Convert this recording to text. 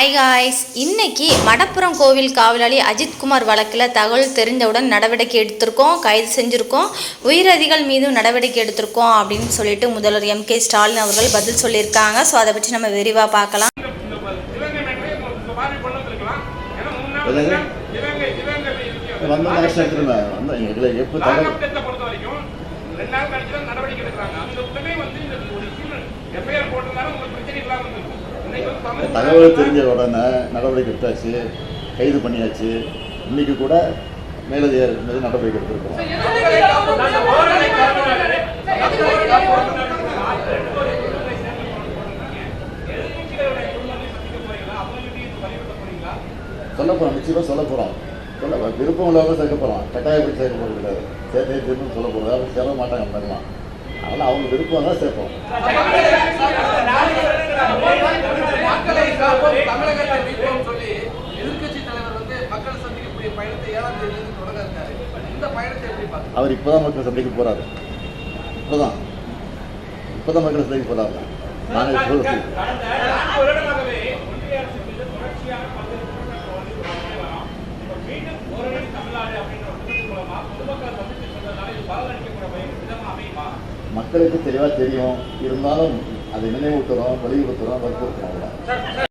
Hi guys இன்னைக்கு மடப்புறம் கோவில் காவலாளி அஜித்குமார் வழக்கில் தகவல் தெரிந்தவுடன் நடவடிக்கை எடுத்திருக்கோம் கைது செஞ்சுருக்கோம் உயிரதிகள் மீதும் நடவடிக்கை எடுத்திருக்கோம் அப்படின்னு சொல்லிட்டு முதல்வர் எம். கே. ஸ்டாலின் அவர்கள் பதில் சொல்லியிருக்காங்க. ஸோ அதை பற்றி நம்ம விரிவாக பார்க்கலாம். இலங்கை தகவல் தெரிஞ்ச உடனே நடவடிக்கை எடுத்தாச்சு கைது பண்ணியாச்சு. இன்னைக்கு கூட மேலதிக மீது நடவடிக்கை எடுத்திருக்கோம் சொல்ல போகிறோம் நிச்சயமாக சொல்ல போகிறோம் சொல்ல விருப்பம் உள்ளவங்க சேர்க்க போகிறோம் கட்டாயப்படி சேர்க்க போகிறது கிடையாது. சேர்த்தே திரும்ப சொல்ல போகிறது அவங்க சேர மாட்டாங்க பண்ணலாம் அதனால் அவங்க விருப்பம் தான் சேர்ப்போம் மக்களை காப்போம் தமிழகத்தை மீட்போம் சொல்லி எதிர்க்கட்சி தலைவர் வந்து மக்கள் சந்திக்கக்கூடிய பயணத்தை ஏழாம் தேதியிலிருந்து தொடங்க இருக்காரு இந்த பயணத்தை எப்படி பார்க்க அவர் இப்போ தான் மக்கள் சந்தைக்கு போகிறாரு இப்போ தான் இப்போ தான் மக்கள் சந்தைக்கு போகிறாரு நாங்கள் சொல்லுவோம் மக்களுக்கு தெளிவாக தெரியும். இருந்தாலும் அதை நினைவூட்டுறோம் வலியுறுத்துறோம் வற்புறுத்துறோம்.